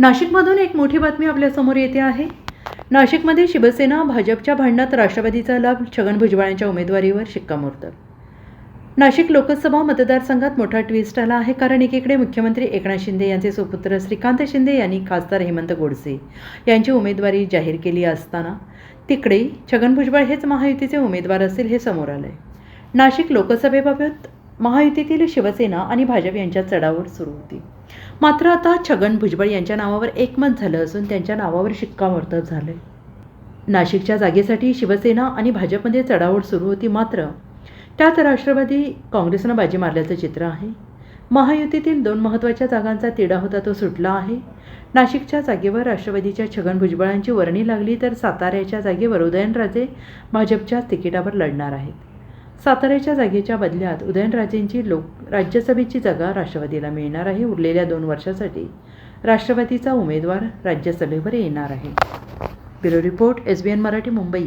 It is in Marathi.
नाशिकमधून एक मोठी बातमी आपल्यासमोर येते आहे. नाशिकमध्ये शिवसेना भाजपच्या भांडणात राष्ट्रवादीचा लाभ छगन भुजबळांच्या उमेदवारीवर शिक्कामोर्तब. नाशिक लोकसभा मतदारसंघात मोठा ट्विस्ट आला आहे कारण एकीकडे मुख्यमंत्री एकनाथ शिंदे यांचे सुपुत्र श्रीकांत शिंदे यांनी खासदार हेमंत गोडसे यांची उमेदवारी जाहीर केली असताना तिकडे छगन भुजबळ हेच महायुतीचे उमेदवार असतील हे समोर आलंय. नाशिक लोकसभेबाबत महायुतीतील शिवसेना आणि भाजप यांच्यात चढावड सुरू होती. मात्र आता छगन भुजबळ यांच्या नावावर एकमत झालं असून त्यांच्या नावावर शिक्कामोर्तब आहे नाशिकच्या जागेसाठी शिवसेना आणि भाजपमध्ये चढाओढ सुरू होती मात्र त्यात राष्ट्रवादी काँग्रेसनं बाजी मारल्याचं चित्र आहे. महायुतीतील दोन महत्त्वाच्या जागांचा तिढा होता तो सुटला आहे. नाशिकच्या जागेवर राष्ट्रवादीच्या छगन भुजबळांची वर्णी लागली तर साताऱ्याच्या जागेवर उदयनराजे भाजपच्या तिकिटावर लढणार आहेत. साताऱ्याच्या जागेच्या बदल्यात उदयनराजेंची लोक राज्यसभेची जागा राष्ट्रवादीला मिळणार आहे उरलेल्या दोन वर्षासाठी. राष्ट्रवादीचा उमेदवार राज्यसभेवर येणार आहे. Bureau report S B N Marathi Mumbai.